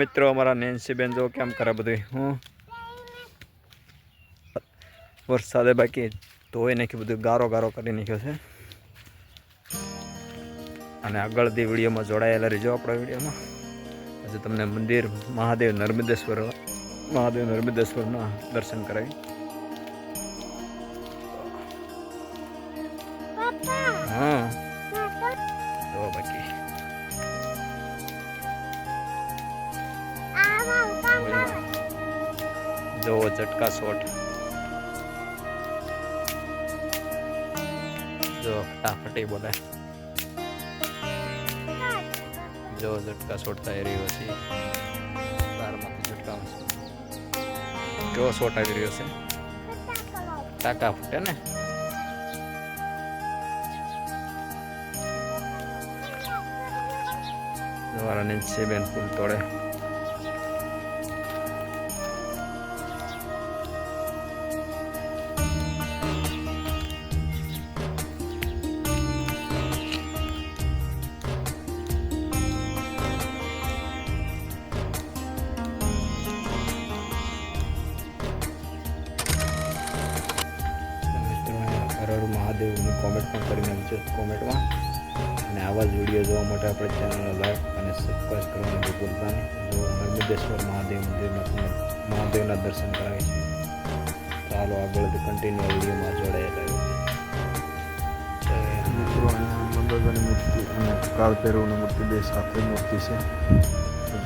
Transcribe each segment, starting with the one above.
મિત્રો અમારા નેન્સીબેન જો કેમ કરે બધું હું? વરસાદે બાકી ધોઈ નાખ્યું બધું ગારો ગારો કરી નાખ્યો છે. અને આગળથી વિડીયોમાં જોડાયેલા રહેજો આપણા વિડીયોમાં. આજે તમને મંદિર મહાદેવ નર્મદેશ્વર મહાદેવ નર્મદેશ્વરના દર્શન કરાવી. હા. જો ઝટકા શોટ જો ફટાફટી બોલે જો ઝટકા શોટ થઈ રહ્યો છે બારમાંથી ઝટકા કેવો શોટ આવી રહ્યો છે ટાકા ફૂટે ને? તમારા નીચે બેન, ફૂલ તોડે. કોમેન્ટ પણ કરી નાખજો કોમેન્ટમાં. અને આવા જ વીડિયો જોવા માટે આપણે ચેનલને લાઈક અને સબસ્ક્રાઈબ કરવાનું ભૂલતા નહીં. જો નર્મદેશ્વર મહાદેવ મંદિરમાં તમને મહાદેવના દર્શન કરાવે છે. ચાલો આગળ કન્ટિન્યુ વિડીયોમાં જોડાયેલા મૂર્તિ અને કાળ ભૈરવની મૂર્તિ બે સાથે મૂર્તિ છે.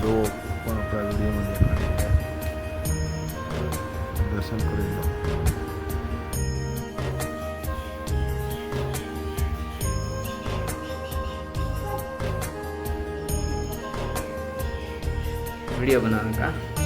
જો પણ આપણા વિડીયોમાં દેખાડી દર્શન કરી લો. વીડિયો બનાવે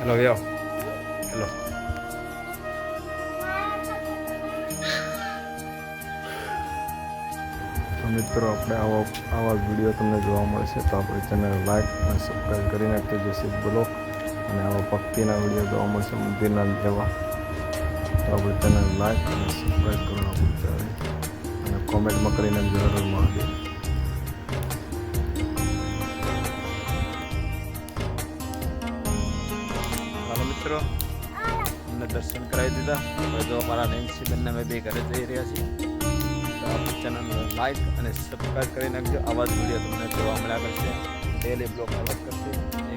Hello. હેલો તો મિત્રો, આપણે આવા આવા વીડિયો તમને જોવા મળશે. તો આપણે ચેનલ લાઈક અને સબસ્ક્રાઈબ કરી નાખજો જેસી બ્લોગ અને આવા ભક્તિના વીડિયો જોવા મળશે. મંદિરના જેવા તો આપણે ચેનલ લાઈક અને સબસ્ક્રાઈબ કરવાનું ભૂલતા નહીં. અને કોમેન્ટમાં કરીને જરૂર મહાદેવ મિત્રો. અમને દર્શન કરાવી દીધા. હવે જો અમારા નેન્સી બેનને અમે બે ઘરે જઈ રહ્યા છીએ. તો આપણી લાઈક અને સબસ્ક્રાઈબ કરી નાખજો આવા જ વીડિયો તમને જોવા મળ્યા કરશે. ડેલી બ્લોગ અલગ કરશે.